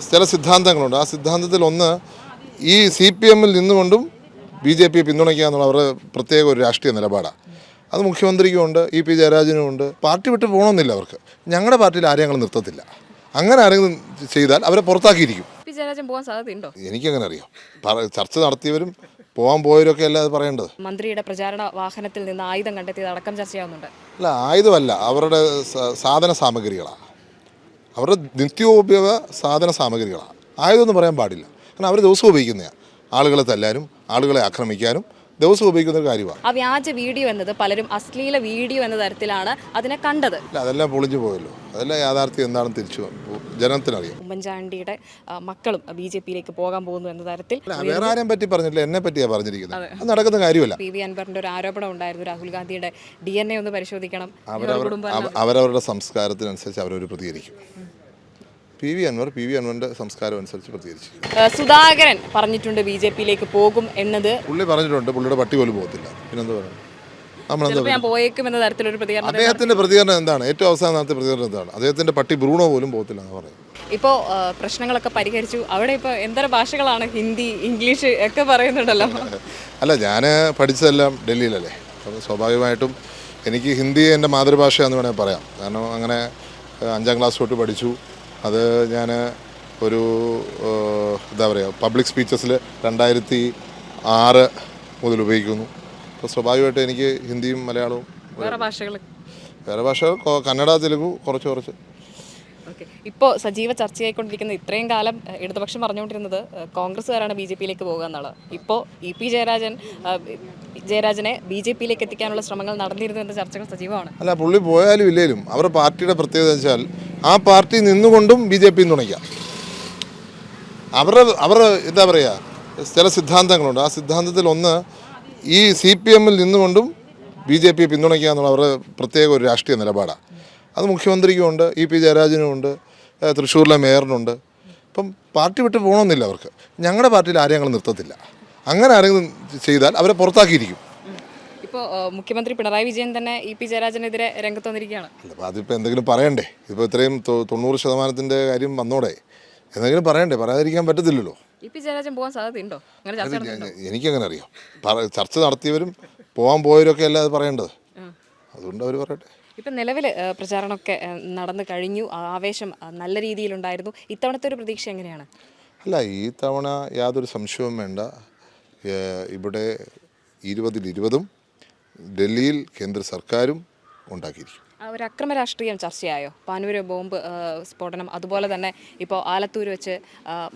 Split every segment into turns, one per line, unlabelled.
ചില സിദ്ധാന്തങ്ങളുണ്ട്. ആ സിദ്ധാന്തത്തിൽ ഒന്ന് ഈ സി പി എമ്മിൽ നിന്നുകൊണ്ടും ബി ജെ പിയെ പിന്തുണയ്ക്കുക എന്നുള്ള അവരുടെ പ്രത്യേക ഒരു രാഷ്ട്രീയ നിലപാടാണ്. അത് മുഖ്യമന്ത്രിക്കുമുണ്ട് ഇ പി ജയരാജനും ഉണ്ട്. പാർട്ടി വിട്ട് പോകണമെന്നില്ല അവർക്ക്. ഞങ്ങളുടെ പാർട്ടിയിൽ ആരെയും ഞങ്ങൾ നിർത്തത്തില്ല. അങ്ങനെ ആരെങ്കിലും ചെയ്താൽ അവരെ പുറത്താക്കിയിരിക്കും.
ജയരാജൻ പോകാൻ സാധ്യതയുണ്ടോ?
എനിക്കങ്ങനെ അറിയാം ചർച്ച നടത്തിയവരും പോകാൻ പോയവരൊക്കെ അല്ല അത് പറയേണ്ടത്?
മന്ത്രിയുടെ പ്രചാരണ വാഹനത്തിൽ നിന്ന് ആയുധം കണ്ടെത്തിയത് അടക്കം ചർച്ചയാവുന്നുണ്ട്.
അല്ല ആയുധമല്ല. അവരുടെ സാധന സാമഗ്രികളാണ് അവരുടെ നിത്യോപയോഗ സാധന സാമഗ്രികളാണ്. ആയതൊന്നും പറയാൻ പാടില്ല. കാരണം അവർ ദിവസവും ഉപയോഗിക്കുന്നതാണ് ആളുകളെ തല്ലാനും ആളുകളെ ആക്രമിക്കാനും ദിവസവും ഉപയോഗിക്കുന്ന ഒരു കാര്യമാണ്.
ആ വ്യാജ വീഡിയോ എന്നത് പലരും അശ്ലീല വീഡിയോ എന്ന തരത്തിലാണ് അതിനെ കണ്ടത്.
അല്ല അതെല്ലാം പൊളിഞ്ഞു പോയല്ലോ. അതെല്ലാം യാഥാർത്ഥ്യം എന്താണെന്ന് തിരിച്ചു ജനത്തിനറിയാം
ഉമ്മൻചാണ്ടിയുടെ മക്കളും ബി ജെ പിയിലേക്ക് പോകാൻ പോകുന്നു എന്ന തരത്തിൽ
വേറെ ആരെയും പറ്റി പറഞ്ഞില്ല എന്നെ പറ്റിയാ പറഞ്ഞിരിക്കുന്നത് അത്. നടക്കുന്ന കാര്യമല്ല.
പി വി അൻവറിന്റെ ഒരു ആരോപണം ഉണ്ടായിരുന്നു രാഹുൽ ഗാന്ധിയുടെ ഡി എൻ എ ഒന്ന് പരിശോധിക്കണം.
അവരവരുടെ സംസ്കാരത്തിനനുസരിച്ച് അവരവർ പ്രതികരിക്കും. P V Anvar P V അൻവറിന്റെ സംസ്കാരം അനുസരിച്ച്
പ്രതികരിച്ചു സുധാകരൻ പറഞ്ഞിട്ടുണ്ട് ബി ജെ പിയിലേക്ക് പോകും എന്നത്.
പുള്ളി പറഞ്ഞിട്ടുണ്ട് പുള്ളിയുടെ പട്ടി പോലും പോകത്തില്ല. പിന്നെന്താ പറയുക അദ്ദേഹത്തിന്റെ പ്രതികരണം എന്താണ്? ഏറ്റവും അവസാനം നടത്തിയ പ്രതികരണം എന്താണ്? അദ്ദേഹത്തിന്റെ പട്ടി ബ്രൂണോ പോലും പോകത്തില്ല എന്ന് പറയും
ഇപ്പോൾ പ്രശ്നങ്ങളൊക്കെ പരിഹരിച്ചു. അവിടെ ഇപ്പോൾ എന്തര ഭാഷകളാണ്? ഹിന്ദി ഇംഗ്ലീഷ് ഒക്കെ പറയുന്നുണ്ടല്ലോ.
അല്ല ഞാൻ പഠിച്ചതെല്ലാം ഡൽഹിയിലല്ലേ. അപ്പം സ്വാഭാവികമായിട്ടും എനിക്ക് ഹിന്ദി എന്റെ മാതൃഭാഷയാണെന്ന് വേണമെങ്കിൽ പറയാം. കാരണം അങ്ങനെ അഞ്ചാം ക്ലാസ് തൊട്ട് പഠിച്ചു. അത് ഞാൻ ഒരു എന്താ പറയുക പബ്ലിക് സ്പീച്ചസിൽ രണ്ടായിരത്തി ആറ് മുതൽ ഉപയോഗിക്കുന്നു. അപ്പോൾ സ്വാഭാവികമായിട്ടും എനിക്ക് ഹിന്ദിയും മലയാളവും
വേറെ ഭാഷകൾ
വേറെ ഭാഷ കന്നഡ തെലുഗു കുറച്ച് കുറച്ച്.
ഓക്കെ ഇപ്പോൾ സജീവ ചർച്ചയായിക്കൊണ്ടിരിക്കുന്ന ഇത്രയും കാലം ഇടതുപക്ഷം പറഞ്ഞുകൊണ്ടിരുന്നത് കോൺഗ്രസ്സുകാരാണ് ബി ജെ പിയിലേക്ക് പോകുക എന്നുള്ളത്. ഇപ്പോൾ ഇ പി ജയരാജൻ ജയരാജനെ ബി ജെ പിയിലേക്ക് എത്തിക്കാനുള്ള ശ്രമങ്ങൾ നടന്നിരുന്നു എന്ന ചർച്ചകൾ സജീവമാണ്.
അല്ല പുള്ളി പോയാലും ഇല്ലേലും അവരുടെ പാർട്ടിയുടെ പ്രത്യേകത വെച്ചാൽ ആ പാർട്ടി നിന്നുകൊണ്ടും ബി ജെ പി തുണയ്ക്കാം അവരുടെ അവരുടെ എന്താ പറയുക ചില സിദ്ധാന്തങ്ങളുണ്ട്. ആ സിദ്ധാന്തത്തിൽ ഒന്ന് ഈ സി പി എമ്മിൽ നിന്നുകൊണ്ടും ബി ജെ പിയെ പിന്തുണയ്ക്കുക എന്നുള്ള അവരുടെ പ്രത്യേക ഒരു രാഷ്ട്രീയ നിലപാടാണ് അത് മുഖ്യമന്ത്രിക്കുമുണ്ട് ഇ പി ജയരാജനുമുണ്ട് ഉണ്ട് തൃശ്ശൂരിലെ മേയറിനുണ്ട്. ഇപ്പം പാർട്ടി വിട്ട് പോകണമെന്നില്ല അവർക്ക്. ഞങ്ങളുടെ പാർട്ടിയിൽ ആരെയും ഞങ്ങൾ നിർത്തത്തില്ല. അങ്ങനെ ആരെങ്കിലും ചെയ്താൽ അവരെ പുറത്താക്കിയിരിക്കും.
ഇപ്പോൾ മുഖ്യമന്ത്രി പിണറായി വിജയൻ തന്നെ ഇ പി ജയരാജനെതിരെ രംഗത്ത് വന്നിരിക്കുകയാണ്.
അല്ല അപ്പോൾ അതിപ്പോൾ എന്തെങ്കിലും പറയണ്ടേ? ഇപ്പോൾ ഇത്രയും തൊണ്ണൂറ് ശതമാനത്തിന്റെ കാര്യം വന്നോടെ. എന്തെങ്കിലും പറയണ്ടേ? പറയാതിരിക്കാൻ പറ്റത്തില്ലല്ലോ.
ഇ പി ജയരാജൻ പോകാൻ സാധ്യതയുണ്ടോ?
എനിക്കങ്ങനെ അറിയാം. ചർച്ച നടത്തിയവരും പോകാൻ പോയവരൊക്കെ അല്ല അത് പറയേണ്ടത്. അതുകൊണ്ട് അവർ പറയട്ടെ.
ഇപ്പം നിലവിൽ പ്രചാരണമൊക്കെ നടന്നു കഴിഞ്ഞു. ആവേശം നല്ല രീതിയിലുണ്ടായിരുന്നു. ഇത്തവണത്തെ ഒരു പ്രതീക്ഷ എങ്ങനെയാണ്?
അല്ല ഈ തവണ യാതൊരു സംശയവും വേണ്ട. ഇവിടെ ഇരുപതിൽ ഇരുപതും ഡൽഹിയിൽ കേന്ദ്ര സർക്കാരും ഉണ്ടാക്കിയിരിക്കും.
ഒരു അക്രമ രാഷ്ട്രീയം ചർച്ചയായോ? പാനൂര് ബോംബ് സ്ഫോടനം അതുപോലെ തന്നെ ഇപ്പോൾ ആലത്തൂർ വെച്ച്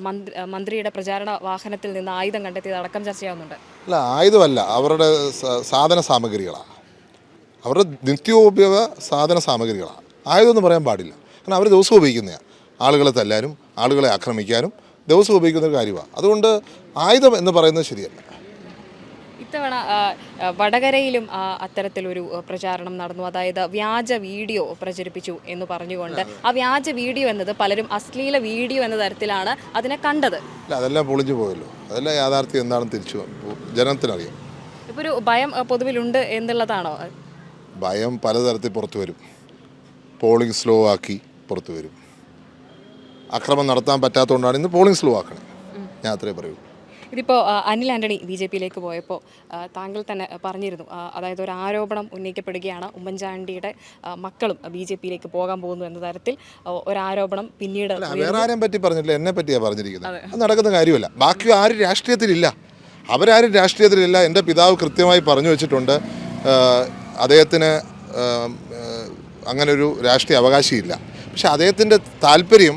മന്ത്രി മന്ത്രിയുടെ പ്രചാരണ വാഹനത്തിൽ നിന്ന് ആയുധം കണ്ടെത്തിയത് അടക്കം ചർച്ചയാവുന്നുണ്ട്.
അല്ല ആയുധമല്ല അവരുടെ സാധന സാമഗ്രികളാണ് അവരുടെ നിത്യോപയോഗ സാധന സാമഗ്രികളാണ്. ആയതൊന്നും പറയാൻ പാടില്ല. കാരണം അവർ ദിവസം ഉപയോഗിക്കുന്നതാണ് ആളുകളെ തല്ലാനും ആളുകളെ ആക്രമിക്കാനും ദിവസം ഉപയോഗിക്കുന്ന ഒരു കാര്യമാണ്. അതുകൊണ്ട് ആയുധം എന്ന് പറയുന്നത് ശരിയല്ല.
ഇത്തവണ വടകരയിലും അത്തരത്തിലൊരു പ്രചാരണം നടന്നു. അതായത് വ്യാജ വീഡിയോ പ്രചരിപ്പിച്ചു എന്ന് പറഞ്ഞുകൊണ്ട് ആ. വ്യാജ വീഡിയോ എന്നത് പലരും അശ്ലീല വീഡിയോ എന്ന തരത്തിലാണ് അതിനെ കണ്ടത്.
അല്ല അതെല്ലാം പൊളിഞ്ഞു പോയല്ലോ. അതെല്ലാം യാഥാർത്ഥ്യം എന്താണെന്ന് തിരിച്ചു ജനത്തിനറിയാം
ഇപ്പോൾ ഒരു ഭയം പൊതുവിലുണ്ട് എന്നുള്ളതാണോ?
ഭയം പലതരത്തിൽ പുറത്തു വരും. പോളിംഗ് സ്ലോ ആക്കി പുറത്തു വരും. അക്രമം നടത്താൻ പറ്റാത്തതുകൊണ്ടാണ് ഇന്ന് പോളിംഗ് സ്ലോ ആക്കണം. ഞാൻ അത്രേ പറയൂ
ഇതിപ്പോൾ അനിൽ ആന്റണി ബി ജെ പിയിലേക്ക് പോയപ്പോൾ താങ്കൾ തന്നെ പറഞ്ഞിരുന്നു. അതായത് ഒരു ആരോപണം ഉന്നയിക്കപ്പെടുകയാണ് ഉമ്മൻചാണ്ടിയുടെ മക്കളും ബി ജെ പിയിലേക്ക് പോകാൻ പോകുന്നു എന്ന തരത്തിൽ ഒരാരോപണം ഒരു ആരോപണം പിന്നീട്
വേറെ ആരെയും പറ്റി പറഞ്ഞില്ല എന്നെ പറ്റിയാണ് പറഞ്ഞിരിക്കുന്നത്. അത്. നടക്കുന്ന കാര്യമല്ല. ബാക്കി ആരും രാഷ്ട്രീയത്തിലില്ല. അവരാരും രാഷ്ട്രീയത്തിലില്ല. എന്റെ പിതാവ് കൃത്യമായി പറഞ്ഞു വെച്ചിട്ടുണ്ട്. അദ്ദേഹത്തിന് അങ്ങനൊരു രാഷ്ട്രീയ അവകാശിയില്ല. പക്ഷേ അദ്ദേഹത്തിന്റെ താല്പര്യം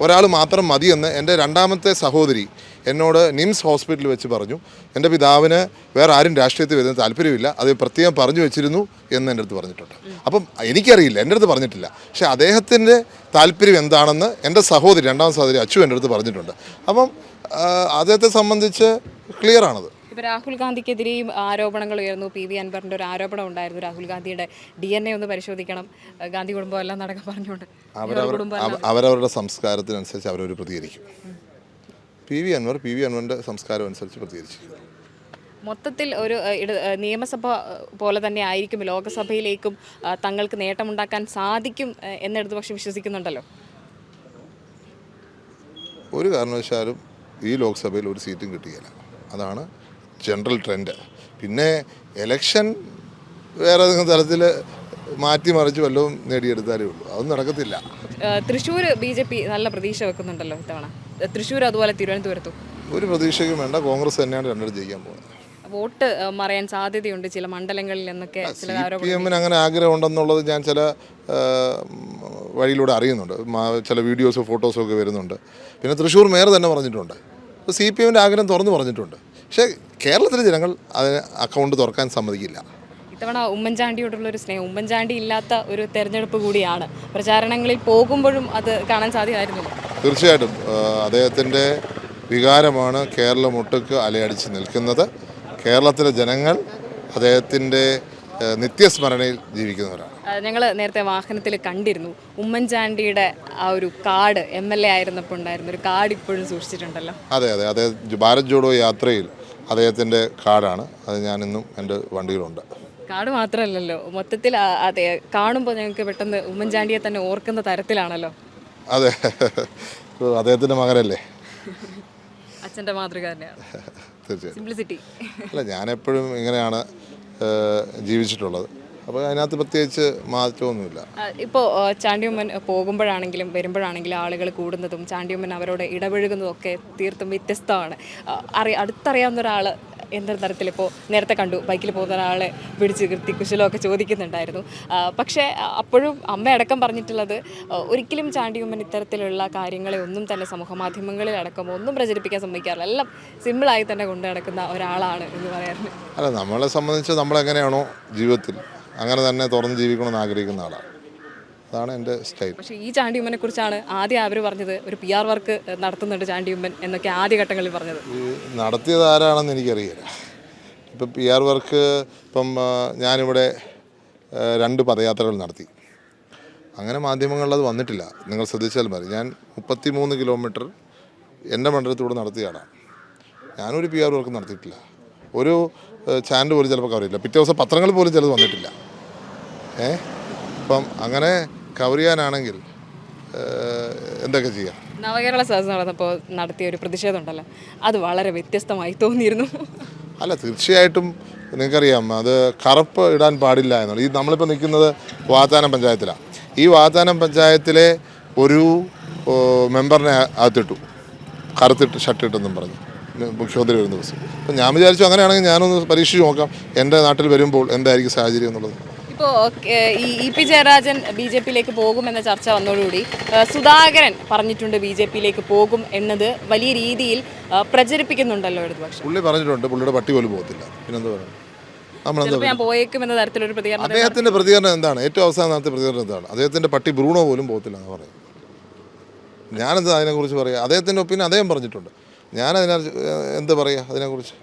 ഒരാൾ മാത്രം മതിയെന്ന് എന്റെ രണ്ടാമത്തെ സഹോദരി എന്നോട് നിംസ് ഹോസ്പിറ്റലിൽ വെച്ച് പറഞ്ഞു. എന്റെ പിതാവിന് വേറെ ആരും രാഷ്ട്രീയത്തിൽ വരുന്ന താല്പര്യമില്ല. അത് പ്രത്യേകം പറഞ്ഞു വെച്ചിരുന്നു എന്ന് എന്റെ അടുത്ത് പറഞ്ഞിട്ടുണ്ട്. അപ്പം എനിക്കറിയില്ല എന്റെ അടുത്ത് പറഞ്ഞിട്ടില്ല. പക്ഷേ അദ്ദേഹത്തിന്റെ താല്പര്യം എന്താണെന്ന് എന്റെ സഹോദരി രണ്ടാം സഹോദരി അച്ചു എന്റെ അടുത്ത് പറഞ്ഞിട്ടുണ്ട്. അപ്പം അദ്ദേഹത്തെ സംബന്ധിച്ച് ക്ലിയർ ആണത്
ഇപ്പോൾ രാഹുൽ ഗാന്ധിക്കെതിരെയും ആരോപണങ്ങൾ ഉയർന്നു. പി വി അൻവറിന്റെ ഒരു ആരോപണം ഉണ്ടായിരുന്നു. രാഹുൽ ഗാന്ധിയുടെ ഡി എൻ എ ഒന്ന് പരിശോധിക്കണം. ഗാന്ധി കുടുംബം എല്ലാം നടക്കാൻ പറഞ്ഞുകൊണ്ട്.
അവരവരുടെ സംസ്കാരത്തിനനുസരിച്ച് അവരവർ പ്രതികരിക്കും. P V Anvar P V അൻവറിന്റെ സംസ്കാരം അനുസരിച്ച് പ്രതികരിച്ചിരിക്കുന്നു.
മൊത്തത്തിൽ ഒരു നിയമസഭ പോലെ തന്നെ ആയിരിക്കും ലോകസഭയിലേക്കും തങ്ങൾക്ക് നേട്ടമുണ്ടാക്കാൻ സാധിക്കും എന്നെടുത്ത് എന്ന് ഇടതുപക്ഷം വിശ്വസിക്കുന്നുണ്ടല്ലോ.
ഒരു കാരണവശാലും ഈ ലോക്സഭയിൽ ഒരു സീറ്റും കിട്ടുകയില്ല അതാണ് ജനറൽ ട്രെൻഡ്. പിന്നെ എലക്ഷൻ വേറെ ഏതെങ്കിലും തരത്തിൽ മാറ്റിമറിച്ച് വല്ലതും നേടിയെടുത്താലേ ഉള്ളൂ. അതൊന്നും നടക്കത്തില്ല.
തൃശ്ശൂർ ബി ജെ പി നല്ല പ്രതീക്ഷ വെക്കുന്നുണ്ടല്ലോ ഇത്തവണ. തൃശ്ശൂർ അതുപോലെ തിരുവനന്തപുരത്തും.
ഒരു പ്രതീക്ഷയ്ക്കും വേണ്ട. കോൺഗ്രസ് തന്നെയാണ് രണ്ടിടത്ത് ജയിക്കാൻ പോകുന്നത്.
വോട്ട് മറയാൻ സാധ്യതയുണ്ട് ചില മണ്ഡലങ്ങളിൽ എന്നൊക്കെ ചില
എമ്മിന് അങ്ങനെ ആഗ്രഹം ഉണ്ടെന്നുള്ളത് ഞാൻ ചില വഴിയിലൂടെ അറിയുന്നുണ്ട്. ചില വീഡിയോസോ ഫോട്ടോസോ ഒക്കെ വരുന്നുണ്ട്. പിന്നെ തൃശ്ശൂർ മേയർ തന്നെ പറഞ്ഞിട്ടുണ്ട്. സി പി എമ്മിന്റെ ആഗ്രഹം തുറന്നു പറഞ്ഞിട്ടുണ്ട്. പക്ഷേ കേരളത്തിലെ ജനങ്ങൾ അതിന് അക്കൗണ്ട് തുറക്കാൻ സമ്മതിക്കില്ല.
ഇത്തവണ ഉമ്മൻചാണ്ടിയോടുള്ള ഒരു സ്നേഹം ഉമ്മൻചാണ്ടി ഇല്ലാത്ത ഒരു തെരഞ്ഞെടുപ്പ് കൂടിയാണ്. പ്രചാരണങ്ങളിൽ പോകുമ്പോഴും അത് കാണാൻ സാധ്യമായിരുന്നില്ല.
തീർച്ചയായിട്ടും അദ്ദേഹത്തിന്റെ വികാരമാണ് കേരളം ഒട്ടുക്ക് അലയടിച്ച് നിൽക്കുന്നത്. കേരളത്തിലെ ജനങ്ങൾ അദ്ദേഹത്തിന്റെ നിത്യസ്മരണയിൽ ജീവിക്കുന്നവരാണ്.
ഞങ്ങൾ നേരത്തെ വാഹനത്തിൽ കണ്ടിരുന്നു. ഉമ്മൻചാണ്ടിയുടെ ആ ഒരു കാർഡ് എം എൽ എ ആയിരുന്നപ്പോൾ ഉണ്ടായിരുന്ന ഒരു കാർഡ് ഇപ്പോഴും സൂക്ഷിച്ചിട്ടുണ്ടല്ലോ.
അതെ അതെ. അതെ ഭാരത് ജോഡോ യാത്രയിൽ അദ്ദേഹത്തിന്റെ കാർഡാണ്. അത് ഞാനിന്നും എന്റെ വണ്ടിയിലുണ്ട്.
കാർഡ് മാത്രമല്ലല്ലോ. മൊത്തത്തിൽ അതെ കാണുമ്പോൾ ഞങ്ങൾക്ക് പെട്ടെന്ന് ഉമ്മൻചാണ്ടിയെ തന്നെ ഓർക്കുന്ന തരത്തിലാണല്ലോ.
അതെ. അദ്ദേഹത്തിന്റെ മകനല്ലേ?
അച്ഛന്റെ മാതൃക തന്നെയാണ്
തീർച്ചയായും അല്ല ഞാനെപ്പോഴും ഇങ്ങനെയാണ് ജീവിച്ചിട്ടുള്ളത്. അപ്പോൾ അതിനകത്ത് പ്രത്യേകിച്ച് മാറ്റമൊന്നുമില്ല.
ഇപ്പോൾ ചാണ്ടിയമ്മൻ പോകുമ്പോഴാണെങ്കിലും വരുമ്പോഴാണെങ്കിലും ആളുകൾ കൂടുന്നതും ചാണ്ടിയമ്മൻ അവരോട് ഇടപഴകുന്നതും ഒക്കെ തീർത്തും വ്യത്യസ്തമാണ്. അറി അടുത്തറിയാവുന്ന ഒരാൾ എന്തൊരു തരത്തിൽ ഇപ്പോൾ നേരത്തെ കണ്ടു ബൈക്കിൽ പോകുന്ന ഒരാളെ പിടിച്ച് കൃത്തി കുശലമൊക്കെ ചോദിക്കുന്നുണ്ടായിരുന്നു. പക്ഷേ അപ്പോഴും അപ്പോഴും അമ്മയടക്കം പറഞ്ഞിട്ടുള്ളത് ഒരിക്കലും ചാണ്ടിയമ്മൻ ഇത്തരത്തിലുള്ള കാര്യങ്ങളെ ഒന്നും തന്നെ സമൂഹ മാധ്യമങ്ങളിൽ അടക്കം ഒന്നും പ്രചരിപ്പിക്കാൻ സമ്മതിക്കാറില്ല. എല്ലാം സിമ്പിളായി തന്നെ കൊണ്ടു നടക്കുന്ന ഒരാളാണ് എന്ന് പറയാറുണ്ട്.
അല്ല നമ്മളെ സംബന്ധിച്ച് നമ്മളെങ്ങനെയാണോ ജീവിതത്തിൽ അങ്ങനെ തന്നെ തുറന്ന് ജീവിക്കണമെന്ന് ആഗ്രഹിക്കുന്ന ആളാണ് അതാണ് എന്റെ സ്റ്റൈൽ.
പക്ഷേ ഈ ചാണ്ടിയമ്മനെ കുറിച്ചാണ് ആദ്യം അവർ പറഞ്ഞത്. ഒരു പി ആർ വർക്ക് നടത്തുന്നുണ്ട് ചാണ്ടിയമ്മൻ എന്നൊക്കെ ആദ്യഘട്ടങ്ങളിൽ പറഞ്ഞത്.
ഈ നടത്തിയത് ആരാണെന്ന് എനിക്കറിയില്ല. ഇപ്പം പി ആർ വർക്ക് ഇപ്പം ഞാനിവിടെ രണ്ട് പദയാത്രകൾ നടത്തി. അങ്ങനെ മാധ്യമങ്ങളിലത് വന്നിട്ടില്ല. നിങ്ങൾ ശ്രദ്ധിച്ചാൽ മതി. ഞാൻ മുപ്പത്തി മൂന്ന് കിലോമീറ്റർ എന്റെ മണ്ഡലത്തിലൂടെ നടത്തിയാണ് ഞാനൊരു പി ആർ വർക്ക് നടത്തിയിട്ടില്ല. ഒരു ചാനൽ പോലും ചിലപ്പോൾ കവറിയില്ല പിറ്റേ ദിവസം പത്രങ്ങൾ പോലും ചിലത് വന്നിട്ടില്ല. ഏ? അപ്പം അങ്ങനെ കവർ ചെയ്യാനാണെങ്കിൽ എന്തൊക്കെ ചെയ്യാം?
നവകേരള സദസ് നടന്നപ്പോൾ നടത്തിയ ഒരു പ്രതിഷേധം ഉണ്ടല്ലോ. അത് വളരെ വ്യത്യസ്തമായി തോന്നിയിരുന്നു.
അല്ല തീർച്ചയായിട്ടും നിങ്ങൾക്കറിയാം അത് കറുപ്പ് ഇടാൻ പാടില്ല എന്നുള്ളത്. ഈ നമ്മളിപ്പോൾ നിൽക്കുന്നത് വാത്താനം പഞ്ചായത്തിലാണ്. ഈ വാത്താനം പഞ്ചായത്തിലെ ഒരു മെമ്പറിനെ അകത്തിട്ടു. കറുത്തിട്ട് ഷർട്ട് ഇട്ടെന്നും പറഞ്ഞു മുഖ്യമന്ത്രി വരുന്ന ദിവസം. അപ്പം ഞാൻ വിചാരിച്ചു അങ്ങനെയാണെങ്കിൽ ഞാനൊന്ന് പരീക്ഷിച്ച് നോക്കാം എന്റെ നാട്ടിൽ വരുമ്പോൾ എന്തായിരിക്കും സാഹചര്യം എന്നുള്ളത്.
ഇപ്പോൾ ഈ E P Jayarajan B J പിയിലേക്ക് പോകുമെന്ന ചർച്ച വന്നതോടുകൂടി സുധാകരൻ പറഞ്ഞിട്ടുണ്ട് ബി ജെ പിയിലേക്ക് പോകും എന്നത് വലിയ രീതിയിൽ പ്രചരിപ്പിക്കുന്നുണ്ടല്ലോ ഇടതുപക്ഷം.
പുള്ളി പറഞ്ഞിട്ടുണ്ട് പുള്ളിയുടെ പട്ടി പോലും പോകത്തില്ല. പിന്നെന്താ പറയുക
ഞാൻ പോയേക്കും എന്ന തരത്തിലൊരു പ്രതികരണം
അദ്ദേഹത്തിന്റെ പ്രതികരണം എന്താണ്? ഏറ്റവും അവസാനം നടത്തിയ പ്രതികരണം എന്താണ്? അദ്ദേഹത്തിന്റെ പട്ടി ബ്രൂണോ പോലും പോകത്തില്ല എന്ന് പറയും ഞാനെന്താ അതിനെക്കുറിച്ച് പറയുക അദ്ദേഹത്തിന്റെ ഒപ്പീനിയൻ അദ്ദേഹം പറഞ്ഞിട്ടുണ്ട്. ഞാനതിനെ എന്ത് പറയുക അതിനെക്കുറിച്ച്?